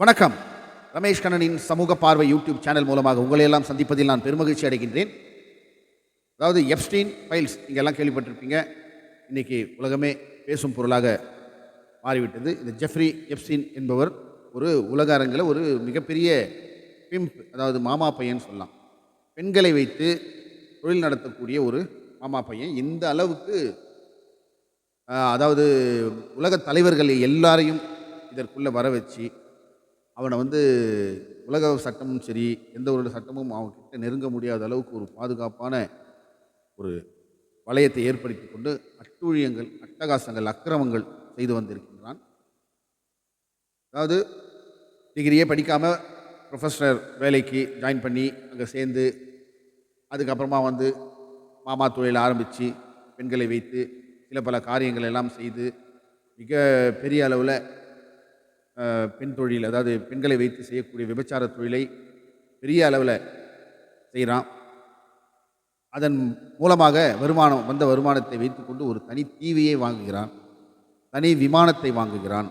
வணக்கம். ரமேஷ் கண்ணனின் சமூக பார்வை யூடியூப் சேனல் மூலமாக உங்களை எல்லாம் சந்திப்பதில் நான் பெருமகிழ்ச்சி அடைகின்றேன். அதாவது எப்ஸ்டீன் ஃபைல்ஸ் நீங்கள் எல்லாம் கேள்விப்பட்டிருப்பீங்க. இன்னைக்கு உலகமே பேசும் பொருளாக மாறிவிட்டது. இந்த ஜெஃப்ரி எப்ஸ்டீன் என்பவர் ஒரு உலக அரங்கில் ஒரு மிகப்பெரிய பிம்ப் அதாவது மாமா பையன் சொல்லலாம். பெண்களை வைத்து தொழில் நடத்தக்கூடிய ஒரு மாமா பையன். இந்த அளவுக்கு அதாவது உலக தலைவர்கள் எல்லாரையும் இதற்குள்ளே வர வச்சு அவனை வந்து உலக சட்டமும் சரி எந்த ஒரு சட்டமும் அவன்கிட்ட நெருங்க முடியாத அளவுக்கு ஒரு பாதுகாப்பான ஒரு வளையத்தை ஏற்படுத்தி கொண்டு அட்டூழியங்கள் அட்டகாசங்கள் அக்கிரமங்கள் செய்து வந்திருக்கின்றான். அதாவது டிகிரியே படிக்காமல் ப்ரொஃபஸர் வேலைக்கு ஜாயின் பண்ணி அங்கே சேர்ந்து அதுக்கப்புறமா வந்து மாமா தொழில் ஆரம்பித்து பெண்களை வைத்து சில பல காரியங்கள் எல்லாம் செய்து மிக பெரிய அளவில் பெண் தொழில் அதாவது பெண்களை வைத்து செய்யக்கூடிய விபச்சார தொழிலை பெரிய அளவில் செய்கிறான் அதன் மூலமாக வருமானம் வந்த வருமானத்தை வைத்துக்கொண்டு ஒரு தனி டிவியை வாங்குகிறான். தனி விமானத்தை வாங்குகிறான்.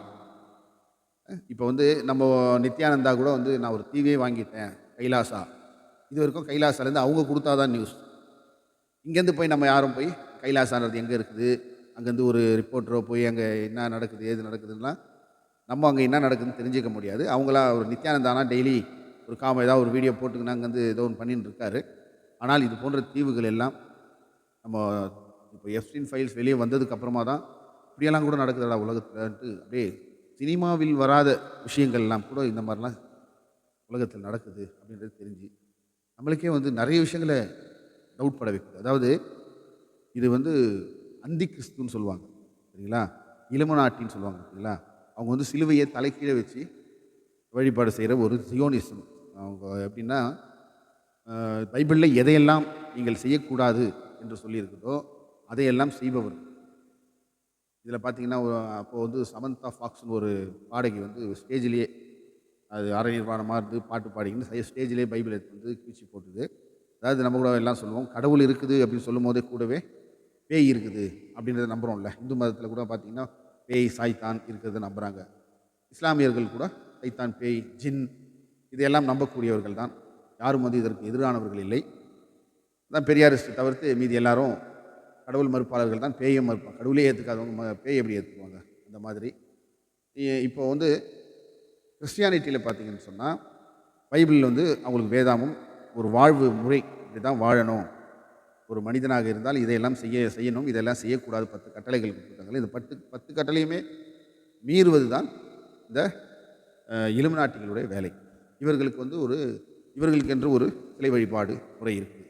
இப்போ வந்து நம்ம நித்யானந்தா கூட வந்து நான் ஒரு டிவியை வாங்கிட்டேன் கைலாசா. இது வரைக்கும் கைலாசாலேருந்து அவங்க கொடுத்தாதான் நியூஸ் இங்கேருந்து போய் நம்ம யாரும் போய் கைலாசான்றது எங்கே இருக்குது? அங்கேருந்து ஒரு ரிப்போர்ட்டரோ போய் அங்கே என்ன நடக்குது ஏது நடக்குதுன்னா நம்ம அங்கே என்ன நடக்குதுன்னு தெரிஞ்சுக்க முடியாது. அவங்களா ஒரு நித்யானந்தானா டெய்லி ஒரு காம ஏதாவது ஒரு வீடியோ போட்டுக்கினா அங்கேருந்து ஏதோ ஒன்று பண்ணின்னு இருக்காரு. ஆனால் இது போன்ற தீவுகள் எல்லாம் நம்ம இப்போ எஃப்டின் ஃபைல்ஸ் வெளியே வந்ததுக்கப்புறமா தான் இப்படியெல்லாம் கூட நடக்குதுடா உலகத்தில்ன்ட்டு அப்படியே சினிமாவில் வராத விஷயங்கள் எல்லாம் கூட இந்த மாதிரிலாம் உலகத்தில் நடக்குது அப்படின்றது தெரிஞ்சு நம்மளுக்கே வந்து நிறைய விஷயங்களை டவுட் பட வைக்குது. அதாவது இது வந்து அந்தி கிறிஸ்துன்னு சொல்லுவாங்க. சரிங்களா? இளமநாட்டின்னு சொல்லுவாங்க. சரிங்களா? அவங்க வந்து சிலுவையை தலைக்கீழே வச்சு வழிபாடு செய்கிற ஒரு சியோனிசம். அவங்க எப்படின்னா பைபிளில் எதையெல்லாம் நீங்கள் செய்யக்கூடாது என்று சொல்லியிருக்குதோ அதையெல்லாம் செய்பவர். இதில் பார்த்தீங்கன்னா அப்போது வந்து சமந்தா ஃபாக்ஸ்னு ஒரு பாடகி வந்து ஸ்டேஜ்லேயே அது அரை நிர்வாணமாக இருந்து பாட்டு பாடிக்கின்னு ஸ்டேஜ்லேயே பைபிள் எடுத்து வந்து கீழ்ச்சி போட்டுது. அதாவது நம்ம கூட எல்லாம் சொல்லுவோம் கடவுள் இருக்குது அப்படின்னு சொல்லும் போதே கூடவே பேய் இருக்குது அப்படின்றத நம்புகிறோம்ல இந்து மதத்தில் கூட பார்த்தீங்கன்னா பேய் சாய்தான் இருக்கிறத நம்புகிறாங்க இஸ்லாமியர்கள் கூட சைத்தான் பேய் ஜின் இதையெல்லாம் நம்பக்கூடியவர்கள் தான். யாரும் வந்து இதற்கு எதிரானவர்கள் இல்லை. தான் பெரியாரிஸ்ட் தவிர்த்து மீதி எல்லாரும் கடவுள் மறுப்பாளர்கள் தான். பேயை மறுப்பாங்க கடவுளே ஏற்றுக்காதவங்க ம- பேய் எப்படி ஏற்றுக்குவாங்க அந்த மாதிரி. இப்போ வந்து கிறிஸ்டியானிட்டியில் பார்த்தீங்கன்னு சொன்னால் பைபிளில் வந்து அவங்களுக்கு வேதாமும் ஒரு வாழ்வு முறை இப்படி தான் வாழணும். ஒரு மனிதனாக இருந்தால் இதையெல்லாம் செய்ய செய்யணும். இதெல்லாம் செய்யக்கூடாது. பத்து கட்டளைகள் கொடுத்துருக்காங்க. இந்த பத்து பத்து கட்டளையுமே மீறுவது தான் இந்த இலுமினாட்டிகளுடைய வேலை. இவர்களுக்கு வந்து ஒரு இவர்களுக்கென்று ஒரு சிலை வழிபாடு முறை இருக்குது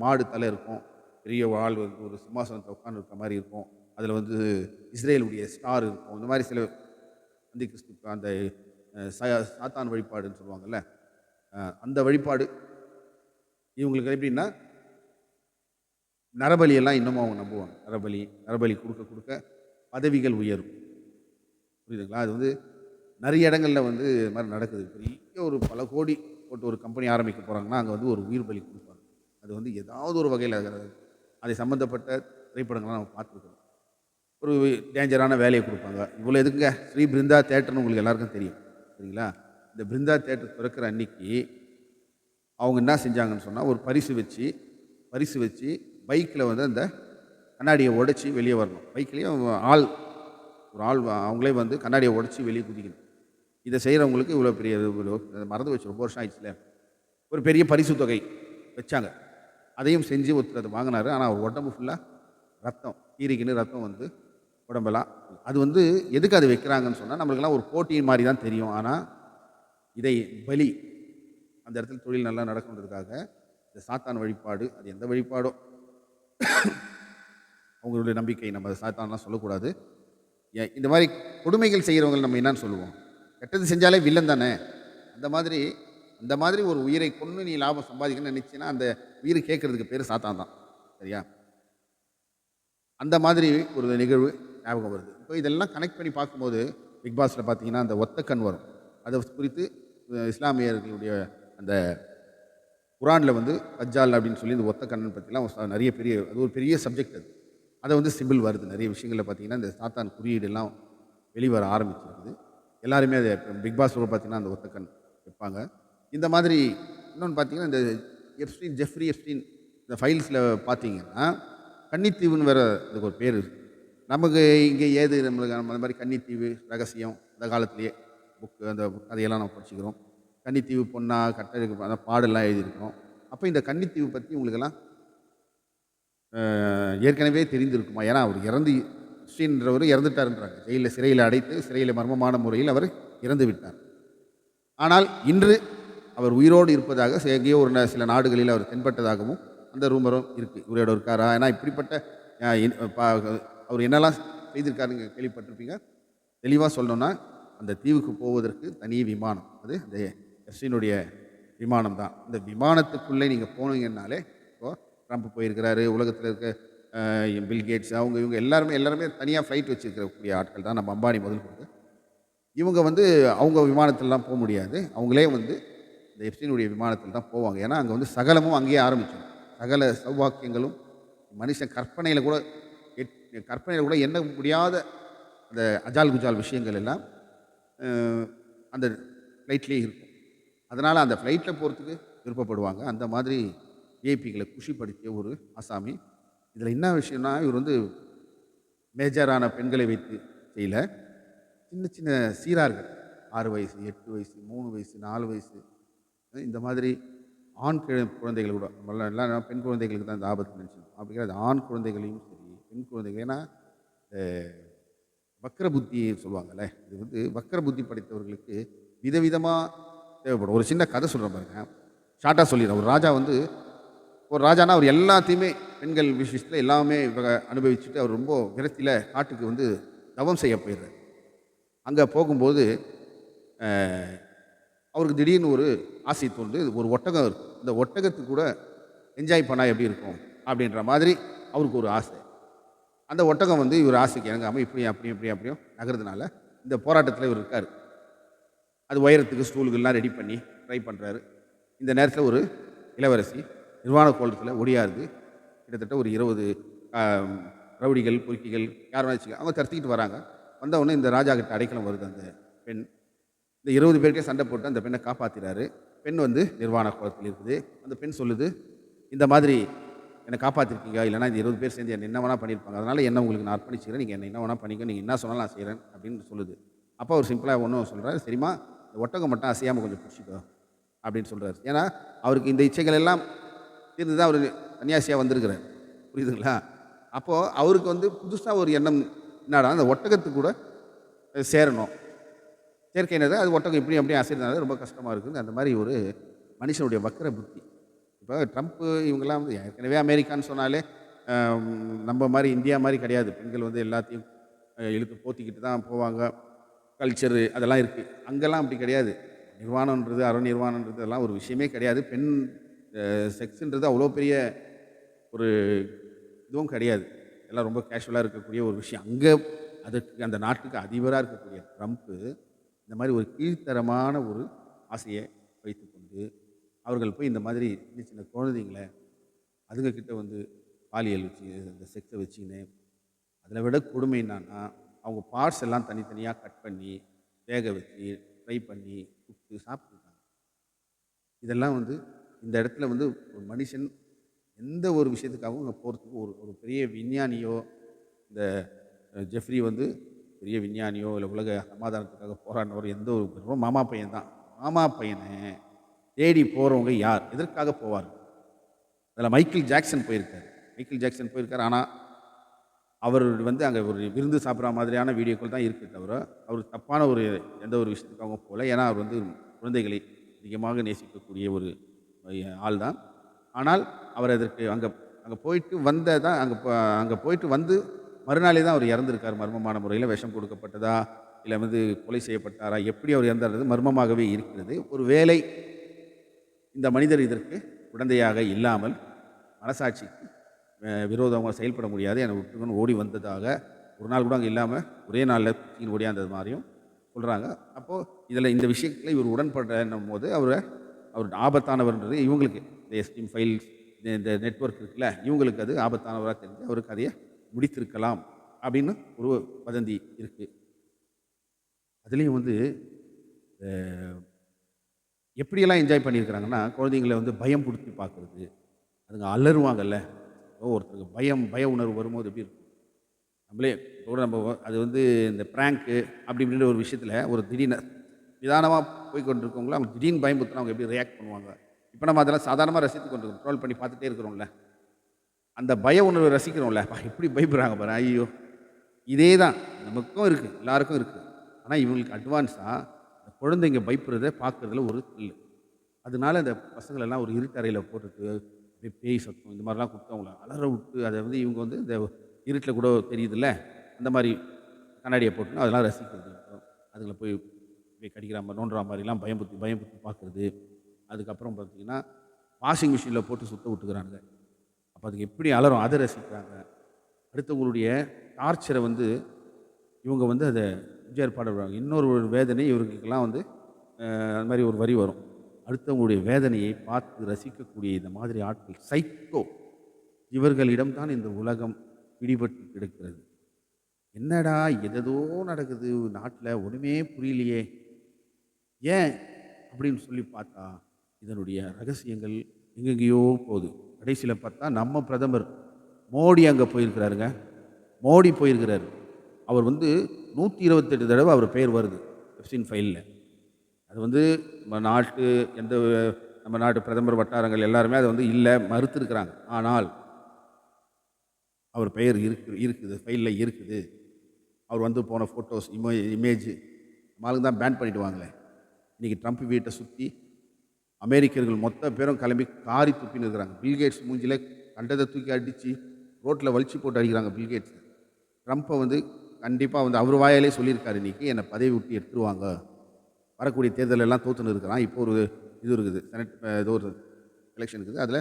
மாடு தலை இருக்கும். பெரிய வாழ் வந்து ஒரு சிம்மாசனத்தை உட்காந்து இருக்க மாதிரி இருக்கும். அதில் வந்து இஸ்ரேலுடைய ஸ்டார் இருக்கும். இந்த மாதிரி சில அந்த கிறிஸ்து அந்த சாத்தான் வழிபாடுன்னு சொல்லுவாங்கல்ல அந்த வழிபாடு இவங்களுக்கு எப்படின்னா நரபலியெல்லாம் இன்னமும் அவங்க நம்புவாங்க. நரபலி நரபலி கொடுக்க கொடுக்க பதவிகள் உயரும். புரியுதுங்களா? அது வந்து நிறைய இடங்களில் வந்து இது மாதிரி நடக்குது. பெரிய ஒரு பல கோடி போட்டு ஒரு கம்பெனி ஆரம்பிக்க போகிறாங்கன்னா அங்கே வந்து ஒரு உயிர் பலி கொடுப்பாங்க. அது வந்து ஏதாவது ஒரு வகையில் அதை சம்மந்தப்பட்ட திரைப்படங்கள்லாம் நம்ம பார்த்துருக்கோம் ஒரு டேஞ்சரான வேலையை கொடுப்பாங்க. இவ்வளோ எதுக்குங்க? ஸ்ரீ பிருந்தா தேட்டர்னு உங்களுக்கு எல்லாருக்கும் தெரியும். சரிங்களா? இந்த பிருந்தா தேட்டர் திறக்கிற அன்னைக்கு அவங்க என்ன செஞ்சாங்கன்னு சொன்னால் ஒரு பரிசு வச்சு பரிசு வச்சு பைக்கில் வந்து அந்த கண்ணாடியை உடச்சி வெளியே வரணும். பைக்லேயும் ஆள் ஒரு ஆள் அவங்களே வந்து கண்ணாடியை உடைச்சி வெளியே குதிக்கணும். இதை செய்கிறவங்களுக்கு இவ்வளோ பெரிய இவ்வளோ மறந்து வச்சு ரொம்ப வருஷம் ஆயிடுச்சுல. ஒரு பெரிய பரிசு தொகை வச்சாங்க. அதையும் செஞ்சு ஒருத்தர் அதை ஆனால் அவர் உடம்பு ஃபுல்லாக ரத்தம் கீரிக்கின்னு ரத்தம் வந்து உடம்பெல்லாம் அது வந்து எதுக்கு அது வைக்கிறாங்கன்னு சொன்னால் நம்மளுக்கெல்லாம் ஒரு போட்டி மாதிரி தான் தெரியும். ஆனால் இதை பலி அந்த இடத்துல தொழில் நல்லா நடக்கணுன்றதுக்காக இந்த சாத்தான் வழிபாடு அது எந்த வழிபாடோ அவங்களுடைய நம்பிக்கை நம்ம சாத்தான்லாம் சொல்லக்கூடாது. ஏன் இந்த மாதிரி கொடுமைகள் செய்கிறவங்க நம்ம என்னன்னு சொல்லுவோம். கெட்டது செஞ்சாலே வில்லன் தானே? அந்த மாதிரி அந்த மாதிரி ஒரு உயிரை கொண்டு நீ லாபம் சம்பாதிக்கணும்னு நினச்சின்னா அந்த உயிர் கேட்குறதுக்கு பேர் சாத்தான் தான். சரியா? அந்த மாதிரி ஒரு நிகழ்வு ஞாபகம் வருது. இப்போ இதெல்லாம் கனெக்ட் பண்ணி பார்க்கும்போது பிக் பாஸில் பார்த்தீங்கன்னா அந்த ஒத்த கண் வரும். அதை குறித்து இஸ்லாமியர்களுடைய அந்த குரானில் வந்து தஜ்ஜால் அப்படின்னு சொல்லி இந்த ஒத்த கண்ணன் பற்றிலாம் நிறைய பெரிய அது ஒரு பெரிய சப்ஜெக்ட் அது. அதை வந்து சிம்பிள் வருது. நிறைய விஷயங்களில் பார்த்தீங்கன்னா இந்த சாத்தான் குறியீடெல்லாம் வெளிவர ஆரம்பிச்சிருக்குது. எல்லாருமே அது பிக் பாஸ் பார்த்தீங்கன்னா அந்த ஒத்தக்கண் வைப்பாங்க. இந்த மாதிரி இன்னொன்று பார்த்தீங்கன்னா இந்த எப்ஸ்டீன் ஜெஃப்ரி எப்ஸ்டீன் இந்த ஃபைல்ஸில் பார்த்தீங்கன்னா கன்னித்தீவுன்னு வேற இதுக்கு ஒரு பேர் நமக்கு இங்கே ஏது நம்மளுக்கு நம்ம அந்த மாதிரி கன்னித்தீவு ரகசியம் அந்த காலத்திலேயே புக்கு அந்த கதையெல்லாம் நம்ம படிச்சுக்கிறோம். கன்னித்தீவு பொண்ணா கட்டழகு அந்த பாடெல்லாம் எழுதியிருக்கோம். அப்போ இந்த கன்னித்தீவு பற்றி உங்களுக்கெல்லாம் ஏற்கனவே தெரிந்திருக்குமா? ஏன்னா அவர் இறந்து ஸ்ரீன்றவர் இறந்துட்டாருன்றாங்க. ஜெயிலில் சிறையில் அடைத்து சிறையில் மர்மமான முறையில் அவர் இறந்து விட்டார். ஆனால் இன்று அவர் உயிரோடு இருப்பதாக எங்கேயோ ஒரு சில நாடுகளில் அவர் தென்பட்டதாகவும் அந்த ரூமரும் இருக்குது இவரோட இருக்காரா ஏன்னா இப்படிப்பட்ட அவர் என்னெல்லாம் செய்திருக்காருங்க கேள்விப்பட்டிருப்பீங்க. தெளிவாக சொல்லணும்னா அந்த தீவுக்கு போவதற்கு தனி விமானம். அது அந்த எஸ்டினுடைய விமானம் தான் இந்த விமானத்துக்குள்ளே நீங்கள் போனீங்கன்னாலே இப்போ ட்ரம்ப் போயிருக்கிறாரு உலகத்தில் இருக்க அஹ், பில் கேட்ஸ் அவங்க இவங்க எல்லாருமே எல்லாருமே தனியாக ஃப்ளைட் வச்சுருக்கக்கூடிய ஆட்கள் தான். நம்ம அம்பானி முதல் கொண்டு இவங்க வந்து அவங்க விமானத்திலலாம் போக முடியாது. அவங்களே வந்து இந்த எப்சினுடைய விமானத்தில் தான் போவாங்க. ஏன்னா அங்கே வந்து சகலமும் அங்கேயே ஆரம்பிச்சிடும். சகல சௌபாக்கியங்களும் மனுஷன் கற்பனையில் கூட எட்- கற்பனையில் கூட எண்ண முடியாத அந்த அஜால் குஜால் விஷயங்கள் எல்லாம் அந்த ஃப்ளைட்லேயே இருக்கும். அதனால் அந்த ஃப்ளைட்டில் போகிறதுக்கு விருப்பப்படுவாங்க. அந்த மாதிரி விஐபிகளை குஷிப்படுத்திய ஒரு ஆசாமி. இதில் என்ன விஷயம்னா இவர் வந்து மேஜரான பெண்களை வைத்து செய்யல. சின்ன சின்ன சீரார்கள். ஆறு வயசு எட்டு வயசு மூணு வயசு நாலு வயசு. இந்த மாதிரி ஆண் கிழ- குழந்தைகள் கூட நம்மளாம் எல்லாம் பெண் குழந்தைகளுக்கு தான் இந்த ஆபத்து நினச்சிடும் அப்படிங்கிறது ஆண் குழந்தைகளையும் சரி பெண் குழந்தைகள். ஏன்னா வக்கர புத்தி சொல்லுவாங்கல்ல இது வந்து வக்கர புத்தி படைத்தவர்களுக்கு விதவிதமாக தேவைப்படும். ஒரு சின்ன கதை சொல்கிறேன் பாருங்க. ஷார்ட்டாக சொல்லிடுறேன். ஒரு ராஜா வந்து ஒரு ராஜானா அவர் எல்லாத்தையுமே பெண்கள் விஷயத்தில் எல்லாமே இவங்க அனுபவிச்சுட்டு அவர் ரொம்ப விரத்தியில் காட்டுக்கு வந்து தவம் செய்ய போயிடுறார். அங்கே போகும்போது அவருக்கு திடீர்னு ஒரு ஆசை தோன்று ஒரு ஒட்டகம் இருக்கும் இந்த ஒட்டகத்துக்கு கூட என்ஜாய் பண்ணால் எப்படி இருக்கும்? அப்படின்ற மாதிரி அவருக்கு ஒரு ஆசை. அந்த ஒட்டகம் வந்து இவர் ஆசைக்கு இறங்காமல் இப்படி அப்படியும் இப்படி அப்படியும் நகர்றதுனால இந்த போராட்டத்தில் இவர் இருக்கார். அது உயரத்துக்கு ஸ்டூல்கள்லாம் ரெடி பண்ணி ட்ரை பண்ணுறாரு இந்த நேரத்தில் ஒரு இளவரசி நிர்வாண கோலத்தில் ஒடியாருது கிட்டத்தட்ட ஒரு இருபது ரவுடிகள் பொறுக்கிகள் யாரும் வச்சுக்க அவங்க கருத்திக்கிட்டு வராங்க. வந்தவுடனே இந்த ராஜா கிட்ட அடைக்கலம் வருது அந்த பெண். இந்த இருபது பேருக்கே சண்டை போட்டு அந்த பெண்ணை காப்பாற்றிறாரு பெண் வந்து நிர்வாண கோலத்தில் இருக்குது. அந்த பெண் சொல்லுது இந்த மாதிரி என்னை காப்பாற்றிருக்கீங்க இல்லைனா இந்த இருபது பேர் சேர்ந்து என்ன என்ன வேணால் பண்ணியிருப்பாங்க அதனால் என்ன உங்களுக்கு நான் அர்ப்பணிச்சுக்கிறேன். நீங்கள் என்ன என்ன வேணால் பண்ணிக்க நீங்கள் என்ன சொன்னாலும் நான் செய்கிறேன் அப்படின்னு சொல்லுது. அப்போ அவர் சிம்பிளாக ஒன்றும் சொல்கிறாரு சரிம்மா ஒட்டகம் மட்டும் அசையாமல் கொஞ்சம் பிடிச்சிக்கோ அப்படின்னு சொல்கிறாரு ஏன்னா அவருக்கு இந்த இச்சைகள் எல்லாம் தீர்ந்து தான் அவர் சன்னியாசியாக வந்திருக்கிறார். புரியுதுங்களா? அப்போது அவருக்கு வந்து புதுசாக ஒரு எண்ணம் என்னடா அந்த ஒட்டகத்துக்கு கூட சேரணும். செயற்கை என்னது? அது ஒட்டகம் இப்படி அப்படியே அசைறதுனால ரொம்ப கஷ்டமாக இருக்குது அந்த மாதிரி ஒரு மனுஷனுடைய வக்கர புத்தி. இப்போ ட்ரம்ப்பு இவங்கெல்லாம் வந்து ஏற்கனவே அமெரிக்கான்னு சொன்னாலே நம்ம மாதிரி இந்தியா மாதிரி கிடையாது. பெண்கள் வந்து எல்லாத்தையும் இழுத்து போத்திக்கிட்டு தான் போவாங்க. கல்ச்சரு அதெல்லாம் இருக்குது அங்கெல்லாம் அப்படி கிடையாது. நிர்வாணன்றது அற நிர்வாணன்றது அதெல்லாம் ஒரு விஷயமே கிடையாது. பெண் செக்ஸுன்றது அவ்வளோ பெரிய ஒரு இதுவும் கிடையாது. எல்லாம் ரொம்ப கேஷுவலாக இருக்கக்கூடிய ஒரு விஷயம். அங்கே அதுக்கு அந்த நாட்டுக்கு அதிபராக இருக்கக்கூடிய ட்ரம்ப்பு இந்த மாதிரி ஒரு கீழ்த்தரமான ஒரு ஆசையை வைத்துக்கொண்டு அவர்கள் போய் இந்த மாதிரி சின்ன சின்ன குழந்தைங்களை அதுங்கக்கிட்ட வந்து பாலியல் வச்சு இந்த செக்ஸை வச்சுக்கின்னு அதில் விட கொடுமை என்னன்னா அவங்க பார்ட்ஸ் எல்லாம் தனித்தனியாக கட் பண்ணி வேக வச்சு ஃப்ரை பண்ணி கொடுத்து சாப்பிட்ருக்காங்க இதெல்லாம் வந்து இந்த இடத்துல வந்து ஒரு மனுஷன் எந்த ஒரு விஷயத்துக்காகவும் அங்கே போகிறதுக்கு ஒரு ஒரு பெரிய விஞ்ஞானியோ இந்த ஜெஃப்ரி வந்து பெரிய விஞ்ஞானியோ இல்லை உலக சமாதானத்துக்காக போராடினவர் எந்த ஒரு ரொம்ப மாமா பையன் தான். மாமா பையனை தேடி போகிறவங்க யார்? எதற்காக போவார் அதில் மைக்கேல் ஜாக்சன் போயிருக்கார். மைக்கேல் ஜாக்சன் போயிருக்கார். ஆனால் அவர் வந்து அங்கே ஒரு விருந்து சாப்பிட்ற மாதிரியான வீடியோக்கள் தான் இருக்குது தவிர அவர் தப்பான ஒரு எந்த ஒரு விஷயத்துக்காகவும் போகல. ஏன்னா அவர் வந்து குழந்தைகளை அதிகமாக நேசிக்கக்கூடிய ஒரு ஆள் தான். ஆனால் அவர் அதற்கு அங்கே அங்கே போயிட்டு வந்த தான் அங்கே அங்கே போயிட்டு வந்து மறுநாளே தான் அவர் இறந்துருக்கார் மர்மமான முறையில். விஷம் கொடுக்கப்பட்டதா இல்லை வந்து கொலை செய்யப்பட்டாரா எப்படி அவர் இறந்தார்றது மர்மமாகவே இருக்கிறது. ஒரு வேலை இந்த மனிதர் இதற்கு உடந்தையாக இல்லாமல் மனசாட்சிக்கு விரோதம் விரோதமாக செயல்பட முடியாது. என விட்டுக்கணும் ஓடி வந்ததாக ஒரு நாள் கூட அங்கே இல்லாமல் ஒரே நாளில் சீன் ஓடியாந்தது மாதிரியும் சொல்கிறாங்க அப்போது இதில் இந்த விஷயத்தில் இவர் உடன்படுறன்னும் போது அவரை அவர் ஆபத்தானவர்ன்றது இவங்களுக்கு இந்த எஸ்டிம் ஃபைல்ஸ் இந்த நெட்வொர்க் இருக்குல்ல இவங்களுக்கு அது ஆபத்தானவராக தெரிஞ்சு அவருக்கு அதையே முடித்திருக்கலாம் அப்படின்னு ஒரு வதந்தி இருக்குது அதுலேயும் வந்து எப்படியெல்லாம் என்ஜாய் பண்ணியிருக்கிறாங்கன்னா குழந்தைங்களை வந்து பயம் பிடிச்சி பார்க்குறது. அதுங்க அலறுவாங்கல்ல. ஒருத்தருக்கு பயம் பய உணர்வு வரும்போது எப்படி இருக்கும்? நம்மளே கூட நம்ம அது வந்து இந்த ப்ராங்க்கு அப்படி இப்படின்ற ஒரு விஷயத்தில் ஒரு திடீர்னு நிதானமாக போய் கொண்டிருக்கவங்கள அவங்க திடீர்னு பயமுறுத்தினா அவங்க எப்படி ரியாக்ட் பண்ணுவாங்க? இப்போ நம்ம அதெல்லாம் சாதாரணமாக ரசித்து கொண்டு ட்ரோல் பண்ணி பார்த்துட்டே இருக்கிறோம்ல. அந்த பய உணர்வை ரசிக்கிறோம்ல. எப்படி பயப்படுறாங்க பாரு. ஐயோ. இதே தான் நமக்கும் இருக்குது எல்லாருக்கும் இருக்குது ஆனால் இவங்களுக்கு அட்வான்ஸாக இந்த குழந்தைங்க பயப்படுறத பார்க்குறதுல ஒரு இல்லை அதனால இந்த பசங்களெல்லாம் ஒரு இருட்டறையில் போட்டுட்டு பேய் சத்தம் இந்த மாதிரிலாம் கொடுத்து அவங்கள அலற விட்டு அதை வந்து இவங்க வந்து இந்த இருட்டில் கூட தெரியுதுல்ல அந்த மாதிரி கண்ணாடியை போட்டுன்னு அதெல்லாம் ரசிக்கிறது. அதுங்களை போய் போய் கடிக்கிற மாதிரி நோண்டுற மாதிரிலாம் பயம்புத்தி பயம்புத்தி பார்க்குறது. அதுக்கப்புறம் பார்த்திங்கன்னா வாஷிங் மிஷினில் போட்டு சுத்த விட்டுக்கிறானுங்க. அப்போ அதுக்கு எப்படி அலறும் அதை ரசிக்கிறாங்க. அடுத்தவங்களுடைய டார்ச்சரை வந்து இவங்க வந்து அதை எம்ஜிஆர் பாடுறாங்க இன்னொரு ஒரு வேதனை இவர்களுக்கெல்லாம் வந்து அது மாதிரி ஒரு வரி வரும். அடுத்தவங்களுடைய வேதனையை பார்த்து ரசிக்கக்கூடிய இந்த மாதிரி ஆட்கள் சைக்கோ. இவர்களிடம்தான் இந்த உலகம் பிடிபட்டு கிடக்கிறது. என்னடா எதோ நடக்குது நாட்டில் ஒன்றுமே புரியலையே. ஏன் அப்படின்னு சொல்லி பார்த்தா இதனுடைய ரகசியங்கள் எங்கெங்கேயோ போகுது. கடைசியில் பார்த்தா நம்ம பிரதமர் மோடி அங்கே போயிருக்கிறாருங்க. மோடி போயிருக்கிறாரு. அவர் வந்து நூற்றி இருபத்தெட்டு தடவை அவர் பெயர் வருது. எஃப்சின் ஃபைலில் அது வந்து நம்ம நாட்டு எந்த நம்ம நாட்டு பிரதமர் வட்டாரங்கள் எல்லாருமே அதை வந்து இல்லை மறுத்துருக்குறாங்க. ஆனால் அவர் பெயர் இருக்கு இருக்குது ஃபைலில் இருக்குது. அவர் வந்து போன ஃபோட்டோஸ் இமே இமேஜ் நம்மளுக்கு தான் பேன் பண்ணிவிடுவாங்களே இன்றைக்கி ட்ரம்ப் வீட்டை சுற்றி அமெரிக்கர்கள் மொத்த பேரும் கிளம்பி காரி துப்பின்னு இருக்கிறாங்க. பில்கேட்ஸ் மூஞ்சில் கண்டதை தூக்கி அடித்து ரோட்டில் வலிச்சு போட்டு அடிக்கிறாங்க பில்கேட்ஸ் ட்ரம்ப்பை வந்து கண்டிப்பாக வந்து அவர் வாயாலே சொல்லியிருக்காரு இன்றைக்கி என்னை பதவி விட்டு எடுத்துருவாங்க. வரக்கூடிய தேர்தலெல்லாம் தோற்றுன்னு இருக்கிறான். இப்போ ஒரு இது இருக்குது செனட் ஏதோ ஒரு எலெக்ஷன் இருக்குது. அதில்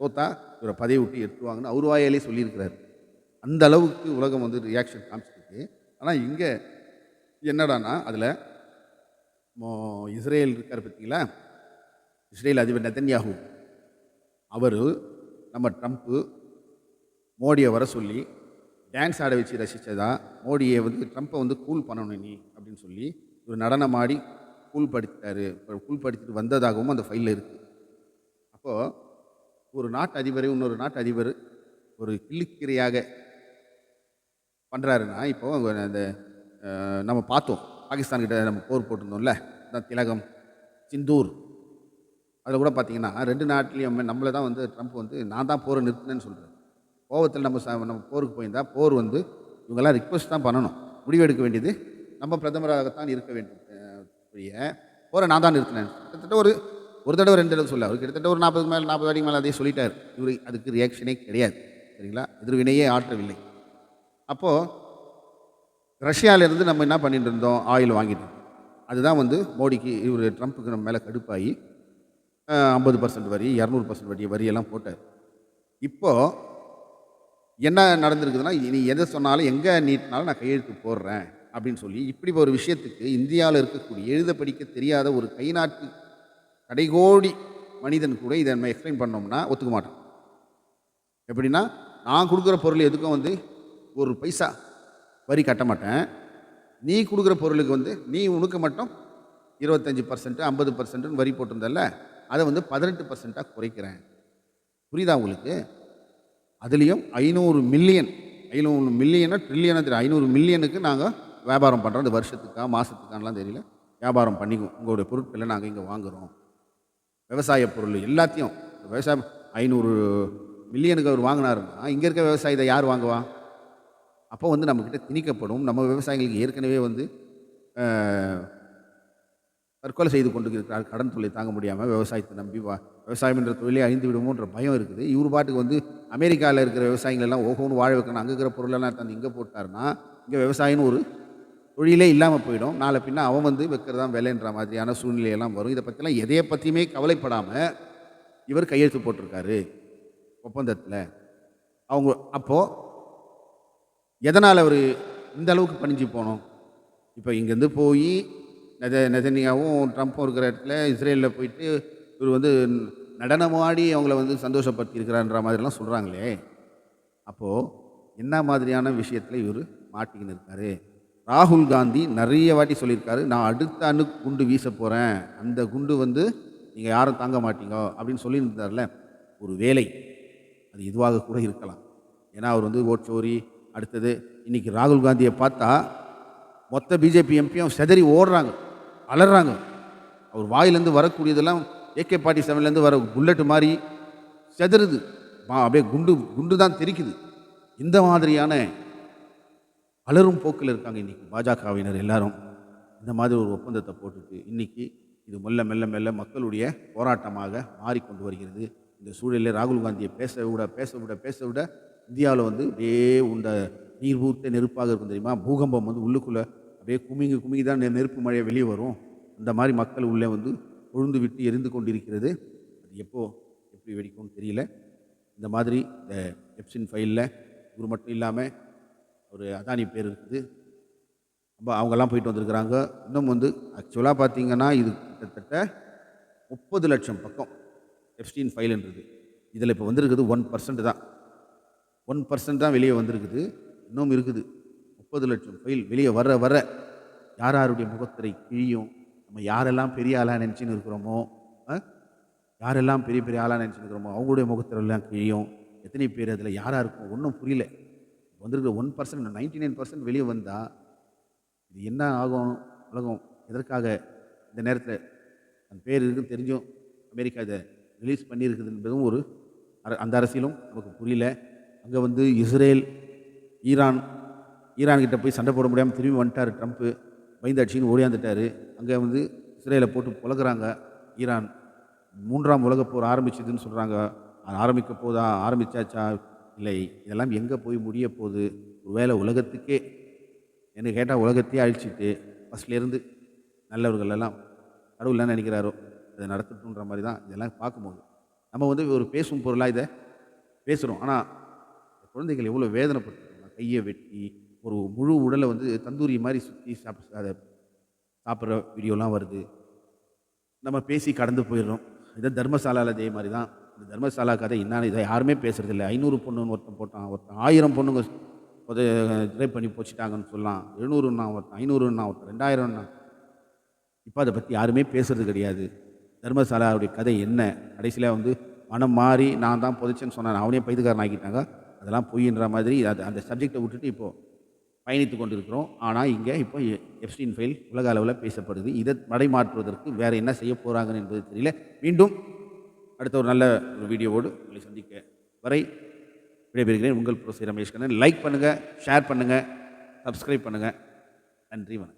தோத்தா இவரை பதவி விட்டு எடுத்துருவாங்கன்னு அவர் வாயாலே சொல்லியிருக்கிறாரு. அந்த அளவுக்கு உலகம் வந்து ரியாக்ஷன் காமிச்சிருக்கு. ஆனால் இங்கே என்னடான்னா அதில் இஸ்ரேல் இருக்கார் பார்த்தீங்களா? இஸ்ரேல் அதிபர் நெத்தன்யாகு அவர் நம்ம ட்ரம்ப்பு மோடியை வர சொல்லி டான்ஸ் ஆட வச்சு ரசித்ததா மோடியை வந்து ட்ரம்ப்பை வந்து கூல் பண்ணணும் நீ அப்படின்னு சொல்லி ஒரு நடனம் ஆடி படித்தார் படுத்திட்டாரு கூல் வந்ததாகவும் அந்த ஃபைலில் இருக்குது அப்போது ஒரு நாட்டு அதிபரை இன்னொரு நாட்டு அதிபர் ஒரு கிள்ளிக்கிரையாக பண்ணுறாருன்னா இப்போ அந்த நம்ம பார்த்தோம். பாகிஸ்தான்கிட்ட நம்ம போர் போட்டிருந்தோம்ல அதான் திலகம் சிந்தூர். அதில் கூட பார்த்தீங்கன்னா ரெண்டு நாட்டிலையும் நம்மளை தான் வந்து ட்ரம்ப் வந்து நான் தான் போரை நிறுத்தினேன்னு சொல்கிறேன் கோவத்தில் நம்ம ச நம்ம போருக்கு போயிருந்தால் போர் வந்து இவங்கெல்லாம் ரிக்வஸ்ட் தான் பண்ணணும். முடிவெடுக்க வேண்டியது நம்ம பிரதமராகத்தான் இருக்க வேண்டும். அஹ், ஒரு நான் தான் நிறுத்தினேன். கிட்டத்தட்ட ஒரு ஒரு தடவை ரெண்டு தடவை சொல்ல. அவர் கிட்டத்தட்ட ஒரு நாற்பது மேலே நாற்பது அடிக்கு மேலே அதே சொல்லிட்டார். இவர் அதுக்கு ரியாக்ஷனே கிடையாது. சரிங்களா? எதிர்வினையே ஆற்றவில்லை. அப்போது ரஷ்யாவிலேருந்து நம்ம என்ன பண்ணிட்டு இருந்தோம்? ஆயில் வாங்கிட்டு அதுதான் வந்து மோடிக்கு இவர் ட்ரம்ப்புக்கு நம்ம மேலே கடுப்பாகி ஐம்பது பர்சன்ட் வரி இரநூறு பர்சன்ட் வரி வரியெல்லாம் போட்டார். இப்போது என்ன நடந்திருக்குதுன்னா நீ எதை சொன்னாலும் எங்கே நீட்டினாலும் நான் கையெழுத்து போடுறேன். அப்படின்னு சொல்லி இப்படி ஒரு விஷயத்துக்கு இந்தியாவில் இருக்கக்கூடிய எழுத படிக்க தெரியாத ஒரு கை நாட்டு கடைகோடி மனிதன் கூட இதை நம்ம எக்ஸ்பிளைன் பண்ணோம்னா ஒத்துக்க மாட்டான். எப்படின்னா நான் கொடுக்குற பொருள் எதுக்கும் வந்து ஒரு பைசா வரி கட்ட மாட்டேன். நீ கொடுக்குற பொருளுக்கு வந்து நீ உனக்கு மட்டும் இருபத்தஞ்சி பர்சன்ட்டு ஐம்பது பர்சன்ட்டுன்னு வரி போட்டிருந்தல்ல அதை வந்து பதினெட்டு பர்சண்ட்டாக குறைக்கிறேன். புரியுதா உங்களுக்கு? அதுலேயும் ஐநூறு மில்லியன் ஐநூறு மில்லியனா ட்ரில்லியனாக தெரியும் ஐநூறு மில்லியனுக்கு நாங்கள் வியாபாரம் பண்ணுறோம் இந்த வருஷத்துக்கா மாதத்துக்கானலாம் தெரியல. வியாபாரம் பண்ணிக்குவோம். உங்களுடைய பொருட்களை நாங்கள் இங்கே வாங்குகிறோம் விவசாய பொருள் எல்லாத்தையும் விவசாயம் ஐநூறு மில்லியனுக்கு அவர் வாங்கினாருன்னா இங்கே இருக்க விவசாயத்தை யார் வாங்குவா? அப்போ வந்து நம்மக்கிட்ட திணிக்கப்படும். நம்ம விவசாயிகளுக்கு ஏற்கனவே வந்து தற்கொலை செய்து கொண்டு இருக்கிறார் கடன் தொல்லை தாங்க முடியாமல் விவசாயத்தை நம்பி வா விவசாயம் என்ற தொழிலே அழிந்து விடுமோன்ற பயம் இருக்குது. இவர் பாட்டுக்கு வந்து அமெரிக்காவில் இருக்கிற விவசாயிகள் எல்லாம் ஓஹோன்னு வாழ வைக்கணும். அங்கே இருக்கிற பொருளெல்லாம் தந்து இங்கே போட்டாருன்னா இங்கே விவசாயம்னு ஒரு தொழிலே இல்லாமல் போயிடும். நாளை பின்ன அவன் வந்து வைக்கிறதா விலைன்ற மாதிரியான சூழ்நிலையெல்லாம் வரும். இதை பற்றிலாம் எதையை பற்றியுமே கவலைப்படாமல் இவர் கையெழுத்து போட்டிருக்காரு ஒப்பந்தத்தில். அவங்க அப்போது எதனால் அவர் இந்த அளவுக்கு பணிஞ்சு போனோம்? இப்போ இங்கேருந்து போய் நெத நெதனியாவும் ட்ரம்ப்பும் இருக்கிற இடத்துல இஸ்ரேலில் போயிட்டு இவர் வந்து நடனமாடி அவங்கள வந்து சந்தோஷப்படுத்தியிருக்கிறான்ற மாதிரிலாம் சொல்கிறாங்களே அப்போது என்ன மாதிரியான விஷயத்தில் இவர் மாட்டிக்கின்னு இருக்காரு? ராகுல் காந்தி நிறைய வாட்டி சொல்லியிருக்காரு நான் அடுத்த அணு குண்டு வீச போகிறேன் அந்த குண்டு வந்து நீங்கள் யாரும் தாங்க மாட்டீங்க. அப்படின்னு சொல்லியிருந்தார்ல ஒரு வேலை. அது இதுவாக கூட இருக்கலாம். ஏன்னா அவர் வந்து ஓட்சோரி அடுத்தது இன்னைக்கு ராகுல் காந்தியை பார்த்தா மொத்த பிஜேபி எம்பியும் செதறி ஓடுறாங்க அலறாங்க. அவர் வாயிலேருந்து வரக்கூடியதெல்லாம் ஏகே பாட்டி செவன்லேருந்து வர புல்லட்டு மாதிரி செதறுது. மா- அப்படியே குண்டு குண்டு தான் தெரிக்குது. இந்த மாதிரியான அலரும் போக்கில் இருக்காங்க இன்றைக்கி பாஜகவினர் எல்லாரும் இந்த மாதிரி ஒரு ஒப்பந்தத்தை போட்டுட்டு இன்றைக்கி இது மெல்ல மெல்ல மெல்ல மக்களுடைய போராட்டமாக மாறிக்கொண்டு வருகிறது. இந்த சூழலில் ராகுல் காந்தியை பேச விட பேச விட பேச விட இந்தியாவில் வந்து அப்படியே உண்ட நீர் ஊத்த நெருப்பாக இருக்கும் தெரியுமா? பூகம்பம் வந்து உள்ளுக்குள்ளே அப்படியே குமிங்கி குமிங்கி தான் நெருப்பு மழையை வெளியே வரும். அந்த மாதிரி மக்கள் உள்ளே வந்து கொழுந்து விட்டு எரிந்து கொண்டிருக்கிறது. அது எப்போது எப்படி வெடிக்கும்னு தெரியல. இந்த மாதிரி இந்த எப்சின் ஃபைலில் இவர் மட்டும் இல்லாமல் ஒரு அதானி பேர் இருக்குது. ரொம்ப அவங்கெல்லாம் போயிட்டு வந்திருக்கிறாங்க. இன்னும் வந்து ஆக்சுவலாக பார்த்தீங்கன்னா இது கிட்டத்தட்ட முப்பது லட்சம் பக்கம் எஃப்டீன் ஃபைல்ன்றது இதில் இப்போ வந்திருக்குது ஒன் பர்சன்ட் தான். ஒன் பர்சன்ட் தான் வெளியே வந்திருக்குது. இன்னும் இருக்குது. முப்பது லட்சம் ஃபைல் வெளியே வர வர யார் யாருடைய முகத்திரை கிழியும்? நம்ம யாரெல்லாம் பெரிய ஆளாக நினச்சின்னு இருக்கிறோமோ யாரெல்லாம் பெரிய பெரிய ஆளாக நினச்சின்னு இருக்கிறோமோ அவங்களுடைய முகத்திரெல்லாம் கிழியும். எத்தனை பேர் அதில் யாராக இருக்கும்? ஒன்றும் புரியல. வந்திருக்கிற one percent ninety nine percent வெளியே வந்தால் இது என்ன ஆகும்? உலகம் எதற்காக இந்த நேரத்தில் அந்த பேர் இருக்குன்னு தெரிஞ்சும் அமெரிக்கா இதை ரிலீஸ் பண்ணியிருக்குது என்பதும் ஒரு அர- அந்த அரசியலும் நமக்கு புரியல. அங்கே வந்து இஸ்ரேல் ஈரான் ஈரான் கிட்ட போய் சண்டை போட முடியாமல் திரும்பி வந்துட்டார் ட்ரம்ப்பு பயந்தாட்சின்னு ஓடியாந்துட்டார். அங்கே வந்து இஸ்ரேலை போட்டு புலகிறாங்க. ஈரான் மூன்றாம் உலக போர் ஆரம்பிச்சதுன்னு சொல்கிறாங்க ஆரம்பிக்க போதா? ஆரம்பிச்சாச்சா? இல்லை இதெல்லாம் எங்கே போய் முடிய போகுது? வேலை உலகத்துக்கே என்ன கேட்டால் உலகத்தையே அழிச்சிட்டு ஃபஸ்ட்லேருந்து நல்லவர்கள் எல்லாம் கடவுள் நினைக்கிறாரோ அதை நடத்தட்டுன்ற மாதிரி தான் இதெல்லாம் பார்க்கும்போது. நம்ம வந்து ஒரு பேசும் பொருளாக இதை பேசுகிறோம் ஆனால் குழந்தைகள் எவ்வளோ வேதனைப்பட்டிருக்காங்க கையை வெட்டி ஒரு முழு உடலை வந்து தந்தூரி மாதிரி சுற்றி சாப்பிட அதை சாப்பிட்ற வீடியோலாம் வருது. நம்ம பேசி கடந்து போயிடுறோம். இதை தர்மசாலாவில் அதே மாதிரி தான் இந்த தர்மசாலா கதை என்னன்னு இதை யாருமே பேசுறதில்ல ஐநூறு பொண்ணுன்னு ஒருத்தன் போட்டான் ஒருத்தன் ஆயிரம் பொண்ணுங்க உத ட்ரை பண்ணி போச்சுட்டாங்கன்னு சொல்லலாம். எழுநூறுன்னா ஒருத்தன் ஐநூறுன்னா ஒருத்தன் ரெண்டாயிரம்னா. இப்போ அதை பற்றி யாருமே பேசுறது கிடையாது. தர்மசாலாவுடைய கதை என்ன? கடைசியில் வந்து மனம் மாறி நான் தான் புதைச்சேன்னு சொன்னேன் அவனே பைதுகாரன் ஆக்கிட்டாங்க. அதெல்லாம் பொய்ன்ற மாதிரி அது அந்த சப்ஜெக்டை விட்டுட்டு இப்போது பயணித்து கொண்டிருக்கிறோம். ஆனால் இங்கே இப்போ எப்ஸ்டீன் ஃபைல் உலக அளவில் பேசப்படுது. இதை மடைமாற்றுவதற்கு வேறு என்ன செய்ய போகிறாங்கன்னு என்பது தெரியல. மீண்டும் அடுத்த ஒரு நல்ல ஒரு வீடியோவோடு உங்களை சந்திக்க வரை விடைபெறுகிறேன். உங்கள் புரோசி ரமேஷ் கண்ணன். லைக் பண்ணுங்கள் ஷேர் பண்ணுங்கள் சப்ஸ்கிரைப் பண்ணுங்கள் நன்றி வணக்கம்.